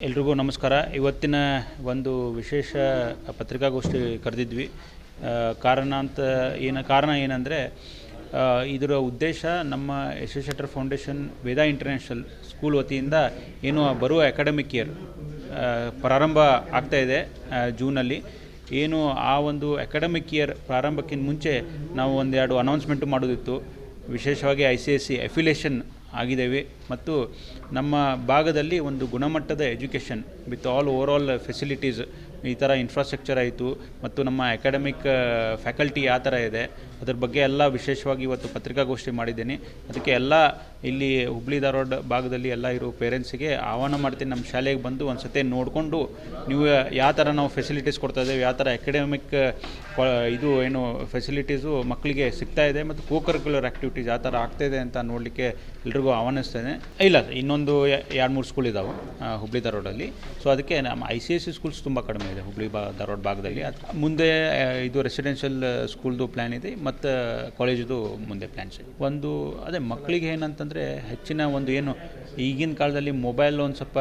ಎಲ್ರಿಗೂ ನಮಸ್ಕಾರ. ಇವತ್ತಿನ ಒಂದು ವಿಶೇಷ ಪತ್ರಿಕಾಗೋಷ್ಠಿ ಕರೆದಿದ್ವಿ. ಕಾರಣ ಅಂತ ಏನು ಕಾರಣ ಏನಂದರೆ ಇದರ ಉದ್ದೇಶ ನಮ್ಮ S Shettar foundation Veda international school ವತಿಯಿಂದ ಏನು ಬರುವ ಅಕಾಡೆಮಿಕ್ ಇಯರ್ ಪ್ರಾರಂಭ ಆಗ್ತಾ ಇದೆ ಆ, ಜೂನಲ್ಲಿ. ಏನು ಆ ಒಂದು ಅಕಾಡೆಮಿಕ್ ಇಯರ್ ಪ್ರಾರಂಭಕ್ಕಿಂತ ಮುಂಚೆ ನಾವು ಒಂದೆರಡು ಅನೌನ್ಸ್ಮೆಂಟು ಮಾಡೋದಿತ್ತು. ವಿಶೇಷವಾಗಿ I C S C affiliation ಆಗಿದ್ದೇವೆ. ಮತ್ತು ನಮ್ಮ ಭಾಗದಲ್ಲಿ ಒಂದು ಗುಣಮಟ್ಟದ education with all over all facilities ಈ ಥರ ಇನ್ಫ್ರಾಸ್ಟ್ರಕ್ಚರ್ ಆಯಿತು. ಮತ್ತು ನಮ್ಮ ಅಕಾಡೆಮಿಕ್ ಫ್ಯಾಕಲ್ಟಿ ಯಾವ ಥರ ಇದೆ. ಅದ್ರ ಬಗ್ಗೆ ಎಲ್ಲ ವಿಶೇಷವಾಗಿ ಇವತ್ತು ಪತ್ರಿಕಾಗೋಷ್ಠಿ ಮಾಡಿದ್ದೀನಿ. ಅದಕ್ಕೆ ಎಲ್ಲ ಇಲ್ಲಿ ಹುಬ್ಳಿ ಧಾರವಾಡ ಭಾಗದಲ್ಲಿ ಎಲ್ಲ ಇರೋ ಪೇರೆಂಟ್ಸಿಗೆ ಆಹ್ವಾನ ಮಾಡ್ತೀನಿ. ನಮ್ಮ ಶಾಲೆಗೆ ಬಂದು ಒಂದು ಸತಿ ನೋಡಿಕೊಂಡು ನೀವು ಯಾವ ಥರ ನಾವು ಫೆಸಿಲಿಟೀಸ್ ಕೊಡ್ತಾ ಇದ್ದೇವೆ, ಯಾವ ಥರ ಅಕಾಡೆಮಿಕ್ ಇದು ಏನು ಫೆಸಿಲಿಟೀಸು ಮಕ್ಕಳಿಗೆ ಸಿಗ್ತಾ ಇದೆ, ಮತ್ತು ಕೋ ಕರಿಕ್ಯುಲರ್ ಆ್ಯಕ್ಟಿವಿಟೀಸ್ ಯಾವ ಥರ ಆಗ್ತಾಯಿದೆ ಅಂತ ನೋಡಲಿಕ್ಕೆ ಎಲ್ರಿಗೂ ಆಹ್ವಾನಿಸ್ತೇನೆ. ಇಲ್ಲ ಇನ್ನೊಂದು ಎರಡು ಮೂರು ಸ್ಕೂಲ್ ಇದಾವೆ ಹುಬ್ಳಿ ಧಾರವಾಡಲ್ಲಿ. ಸೊ ಅದಕ್ಕೆ ನಮ್ಮ I C S C schools ತುಂಬ ಕಡಿಮೆ ಇದೆ, ಹುಬ್ಳಿ ಬಾ, ಧಾರವಾಡ ಭಾಗದಲ್ಲಿ. ಅದು, ಮುಂದೆ ಇದು ರೆಸಿಡೆನ್ಷಿಯಲ್ ಸ್ಕೂಲ್ದು ಪ್ಲ್ಯಾನ್ ಇದೆ, ಮತ್ತು ಕಾಲೇಜದು ಮುಂದೆ ಪ್ಲ್ಯಾನ್ಸ್ ಇದೆ. ಒಂದು, ಅದೇ ಮಕ್ಕಳಿಗೆ ಏನಂತಂದರೆ ಹೆಚ್ಚಿನ ಒಂದು ಏನು, ಈಗಿನ ಕಾಲದಲ್ಲಿ ಮೊಬೈಲ್ ಒಂದು ಸ್ವಲ್ಪ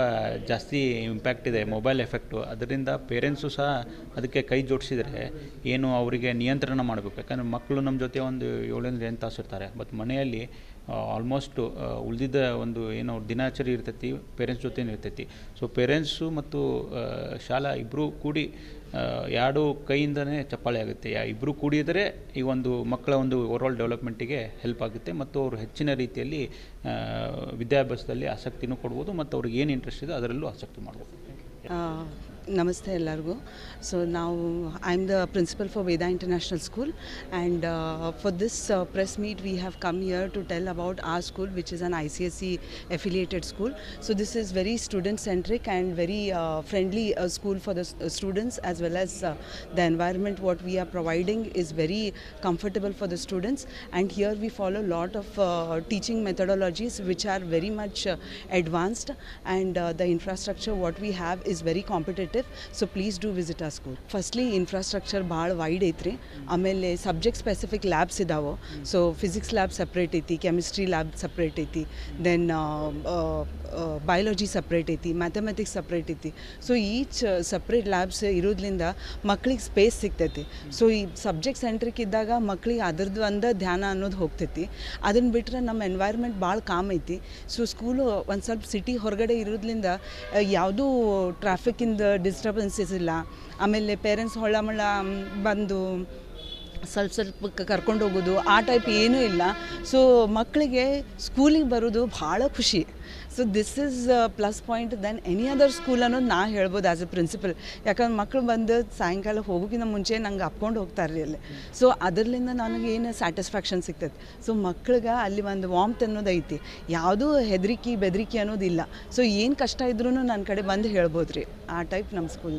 ಜಾಸ್ತಿ ಇಂಪ್ಯಾಕ್ಟ್ ಇದೆ ಮೊಬೈಲ್ ಎಫೆಕ್ಟು ಅದರಿಂದ ಪೇರೆಂಟ್ಸು ಸಹ ಅದಕ್ಕೆ ಕೈ ಜೋಡಿಸಿದರೆ ಏನು ಅವರಿಗೆ ನಿಯಂತ್ರಣ ಮಾಡಬೇಕು. ಯಾಕಂದರೆ ಮಕ್ಕಳು ನಮ್ಮ ಜೊತೆ ಒಂದು ಏಳರಿಂದ ಎಂಟು ತಾಸು ಇರ್ತಾರೆ ಬಟ್ ಮನೆಯಲ್ಲಿ ಆಲ್ಮೋಸ್ಟ್ ಉಳಿದಿದ್ದ ಒಂದು ಏನು ಅವ್ರ ದಿನಾಚರಿ ಇರ್ತೈತಿ ಪೇರೆಂಟ್ಸ್ ಜೊತೆ ಇರ್ತೈತಿ. ಸೊ ಪೇರೆಂಟ್ಸು ಮತ್ತು ಶಾಲಾ ಇಬ್ಬರೂ ಕೂಡಿ ಎರಡು ಕೈಯಿಂದನೇ ಚಪ್ಪಾಳೆ ಆಗುತ್ತೆ. ಯಾ ಇಬ್ಬರು ಕೂಡಿದರೆ ಈ ಒಂದು ಮಕ್ಕಳ ಒಂದು ಓವರಾಲ್ ಡೆವಲಪ್ಮೆಂಟಿಗೆ ಹೆಲ್ಪ್ ಆಗುತ್ತೆ ಮತ್ತು ಅವರು ಹೆಚ್ಚಿನ ರೀತಿಯಲ್ಲಿ ವಿದ್ಯಾಭ್ಯಾಸದಲ್ಲಿ ಆಸಕ್ತಿನೂ ಕೊಡ್ಬೋದು ಮತ್ತು ಅವ್ರಿಗೆ ಏನು ಇಂಟ್ರೆಸ್ಟ್ ಇದೆ ಅದರಲ್ಲೂ ಆಸಕ್ತಿ ಮಾಡ್ಬೋದು. ನಮಸ್ತೆ ಎಲ್ಲರಿಗೂ ಸೊ ನಾವು I am the principal for Veda international school and for this press meet we have come here to tell about our school which is an I C S C affiliated school. So this is very student centric and very uh, friendly uh, school for the s- uh, students as well as uh, the environment what we are providing is very comfortable for the students and here we follow a lot of uh, teaching methodologies which are very much uh, advanced and uh, the infrastructure what we have is very competitive So please do visit ಆ school firstly infrastructure ಭಾಳ wide ಐತ್ರಿ. ಆಮೇಲೆ subject specific labs ಇದಾವೆ. So physics lab separate ಐತಿ chemistry lab separate ಐತಿ. Then biology separate ಐತಿ mathematics separate ಐತಿ. So each separate labs ಇರೋದ್ರಿಂದ ಮಕ್ಳಿಗೆ ಸ್ಪೇಸ್ ಸಿಗ್ತೈತಿ. ಸೊ ಈ ಸಬ್ಜೆಕ್ಟ್ ಸೆಂಟ್ರಿಕ್ ಇದ್ದಾಗ ಮಕ್ಳಿಗೆ ಅದ್ರದ್ದು ಒಂದು ಧ್ಯಾನ ಅನ್ನೋದು ಹೋಗ್ತೈತಿ. ಅದನ್ನು ಬಿಟ್ಟರೆ ನಮ್ಮ ಎನ್ವೈರ್ಮೆಂಟ್ ಭಾಳ ಕಾಮ್ ಐತಿ. ಸೊ ಸ್ಕೂಲು ಒಂದು ಸ್ವಲ್ಪ ಸಿಟಿ ಹೊರಗಡೆ ಇರೋದ್ರಿಂದ ಯಾವುದೂ ಟ್ರಾಫಿಕ್ಕಿಂದ ಡಿಸ್ಟರ್ಬೆನ್ಸಸ್ ಇಲ್ಲ. ಆಮೇಲೆ ಪೇರೆಂಟ್ಸ್ ಹೊಳ್ಳಮಳ್ಳ ಬಂದು ಸ್ವಲ್ಪ ಸ್ವಲ್ಪ ಕರ್ಕೊಂಡು ಹೋಗೋದು, ಆ ಟೈಪ್ ಏನೂ ಇಲ್ಲ. ಸೊ ಮಕ್ಕಳಿಗೆ ಸ್ಕೂಲಿಗೆ ಬರೋದು ಭಾಳ ಖುಷಿ. So this is plus point then any other school ಅನ್ನೋದು ನಾ ಹೇಳ್ಬೋದು ಆ್ಯಸ್ ಎ ಪ್ರಿನ್ಸಿಪಲ್ ಯಾಕಂದ್ರೆ ಮಕ್ಕಳು ಬಂದು ಸಾಯಂಕಾಲ ಹೋಗೋಕ್ಕಿಂತ ಮುಂಚೆ ನಂಗೆ ಅಪ್ಕೊಂಡು ಹೋಗ್ತಾರೆ ರೀ ಅಲ್ಲಿ. ಸೊ ಅದರಿಂದ ನನಗೆ ಏನು ಸ್ಯಾಟಿಸ್ಫ್ಯಾಕ್ಷನ್ ಸಿಗ್ತೈತೆ ಸೊ ಮಕ್ಳಿಗೆ ಅಲ್ಲಿ ಒಂದು ವಾಮ್ತ್ ಅನ್ನೋದು ಐತಿ. ಯಾವುದೂ ಹೆದರಿಕೆ, ಬೆದರಿಕೆ ಅನ್ನೋದಿಲ್ಲ. ಸೊ ಏನು ಕಷ್ಟ ಇದ್ರೂ ನನ್ನ ಕಡೆ ಬಂದು ಹೇಳ್ಬೋದು ರೀ ಆ ಟೈಪ್ ನಮ್ಮ ಸ್ಕೂಲ್ದ